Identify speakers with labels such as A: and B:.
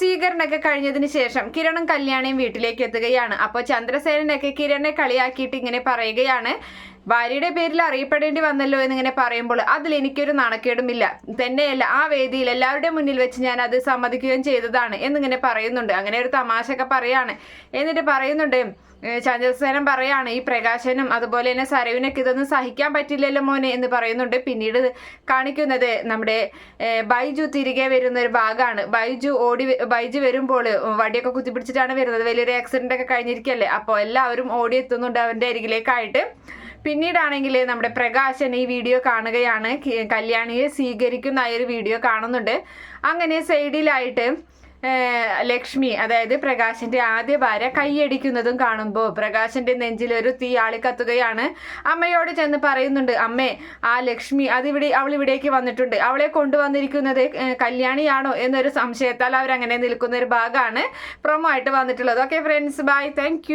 A: സ്വീകരണമൊക്കെ കഴിഞ്ഞതിന് ശേഷം കിരണും കല്യാണിയും വീട്ടിലേക്ക് എത്തുകയാണ്. അപ്പോൾ ചന്ദ്രസേനനൊക്കെ കിരണിനെ കളിയാക്കിയിട്ട് ഇങ്ങനെ പറയുകയാണ്. ഭാര്യയുടെ പേരിൽ അറിയപ്പെടേണ്ടി വന്നല്ലോ എന്നിങ്ങനെ പറയുമ്പോൾ അതിൽ എനിക്കൊരു നാണക്കേടുമില്ല. തന്നെയല്ല ആ വേദിയിൽ എല്ലാവരുടെ മുന്നിൽ വെച്ച് ഞാൻ അത് സമ്മതിക്കുകയും ചെയ്തതാണ് എന്നിങ്ങനെ പറയുന്നുണ്ട്. അങ്ങനെ ഒരു തമാശയൊക്കെ പറയാണ്. എന്നിട്ട് പറയുന്നുണ്ട് ചന്ദ്രസേനൻ പറയാണ് ഈ പ്രകാശനും അതുപോലെ തന്നെ സരവിനൊക്കെ ഇതൊന്നും സഹിക്കാൻ പറ്റില്ലല്ലോ മോനെ എന്ന് പറയുന്നുണ്ട്. പിന്നീട് കാണിക്കുന്നത് നമ്മുടെ ബൈജു തിരികെ വരുന്ന ഒരു ഭാഗമാണ്. ബൈജു ഓടി ബൈജു വരുമ്പോൾ വടിയൊക്കെ കുത്തിപ്പിടിച്ചിട്ടാണ് വരുന്നത്. വലിയൊരു ആക്സിഡന്റ് ഒക്കെ കഴിഞ്ഞിരിക്കല്ലേ അപ്പോൾ എല്ലാവരും ഓടി എത്തുന്നുണ്ട് അവന്റെ അരികിലേക്കായിട്ട്. പിന്നീടാണെങ്കിൽ നമ്മുടെ പ്രകാശൻ ഈ വീഡിയോ കാണുകയാണ്. കല്യാണിയെ സ്വീകരിക്കുന്ന ഒരു വീഡിയോ കാണുന്നുണ്ട്. അങ്ങനെ സൈഡിലായിട്ട് ലക്ഷ്മി അതായത് പ്രകാശന്റെ ആദ്യ ഭാര്യ കൈയടിക്കുന്നതും കാണുമ്പോൾ പ്രകാശന്റെ നെഞ്ചിൽ ഒരു തീ ആളിക്കത്തുകയാണ് അമ്മയോട് ചെന്ന് പറയുന്നുണ്ട് അമ്മേ ആ ലക്ഷ്മി അതിവിടെ അവൾ ഇവിടേക്ക് വന്നിട്ടുണ്ട്. അവളെ കൊണ്ടുവന്നിരിക്കുന്നത് കല്യാണിയാണോ? എന്നൊരു സംശയത്താൽ അവരങ്ങനെ നിൽക്കുന്ന ഒരു ഭാഗമാണ് പ്രൊമോ ആയിട്ട് വന്നിട്ടുള്ളത്. Okay friends bye thank